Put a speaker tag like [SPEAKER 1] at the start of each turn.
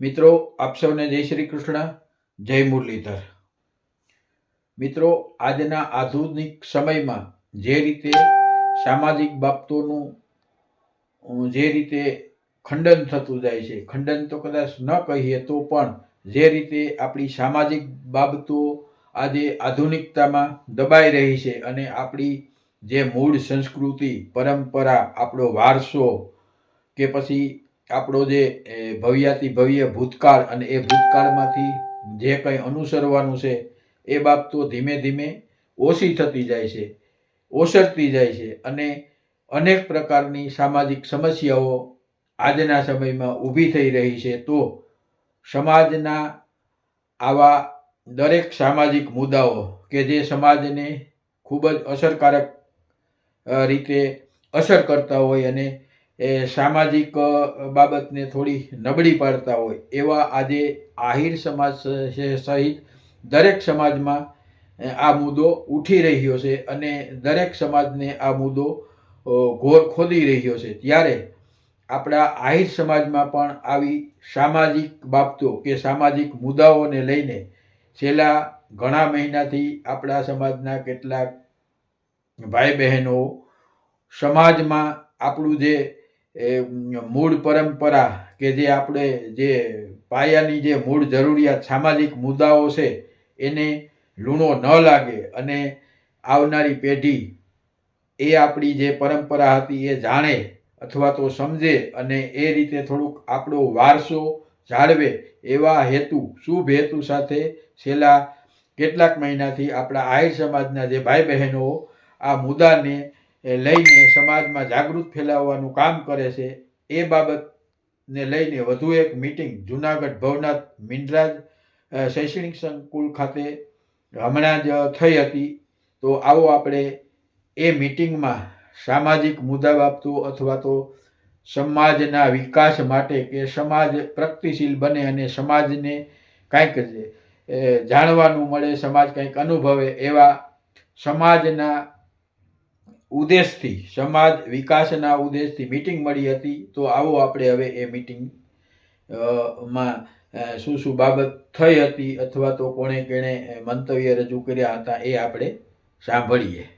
[SPEAKER 1] મિત્રો, આપ સૌને જય શ્રી કૃષ્ણ, જય મુરલીધર. મિત્રો, આજના આધુનિક સમયમાં જે રીતે સામાજિક બાબતોનું જે રીતે ખંડન થતું જાય છે, ખંડન તો કદાચ ન કહીએ તો પણ જે રીતે આપણી સામાજિક બાબતો આજે આધુનિકતામાં દબાઈ રહી છે અને આપણી જે મૂળ સંસ્કૃતિ, પરંપરા, આપણો વારસો કે પછી આપણો જે ભવ્યાતિ ભવ્ય ભૂતકાળ અને એ ભૂતકાળમાંથી જે કંઈ અનુસરવાનું છે, એ બાબતો ધીમે ધીમે ઓછી થતી જાય છે, ઓસરતી જાય છે અને અનેક પ્રકારની સામાજિક સમસ્યાઓ આજના સમયમાં ઊભી થઈ રહી છે. તો સમાજના આવા દરેક સામાજિક મુદ્દાઓ કે જે સમાજને ખૂબ જ અસરકારક રીતે અસર કરતા હોય અને એ સામાજિક બાબતને થોડી નબળી પાડતા હોય, એવા આજે આહિર સમાજ સહિત દરેક સમાજમાં આ મુદ્દો ઉઠી રહ્યો છે અને દરેક સમાજને આ મુદ્દો ઘોર ખોદી રહ્યો છે. ત્યારે આપણા આહિર સમાજમાં પણ આવી સામાજિક બાબતો કે સામાજિક મુદ્દાઓને લઈને છેલ્લા ઘણા મહિનાથી આપણા સમાજના કેટલાક ભાઈ બહેનો સમાજમાં આપણું જે મૂળ પરંપરા કે જે આપણે જે પાયાની જે મૂળ જરૂરિયાત, સામાજિક મુદ્દાઓ છે, એને લૂણો ન લાગે અને આવનારી પેઢી એ આપણી જે પરંપરા હતી એ જાણે અથવા તો સમજે અને એ રીતે થોડુંક આપણો વારસો જાળવે એવા હેતુ, શુભ હેતુ સાથે છેલ્લા કેટલાક મહિનાથી આપણા આહિર સમાજના જે ભાઈ બહેનો આ મુદ્દાને લઈને સમાજમાં જાગૃત ફેલાવવાનું કામ કરે છે, એ બાબતને લઈને વધુ એક મિટિંગ જુનાગઢ ભવનાથ મિનરાજ શૈક્ષણિક સંકુલ ખાતે હમણાં જ થઈ હતી. તો આવો આપણે એ મિટિંગમાં સામાજિક મુદ્દા બાબતો અથવા તો સમાજના વિકાસ માટે કે સમાજ પ્રગતિશીલ બને અને સમાજને કાંઈક જાણવાનું મળે, સમાજ કંઈક અનુભવે એવા સમાજના ઉદ્દેશથી, સમાજ વિકાસના ઉદ્દેશથી મિટિંગ મળી હતી. તો આવો આપણે હવે એ મિટિંગમાં શું શું બાબત થઈ હતી અથવા તો કોણે કેણે મંતવ્ય રજૂ કર્યા હતા એ આપણે સાંભળીએ.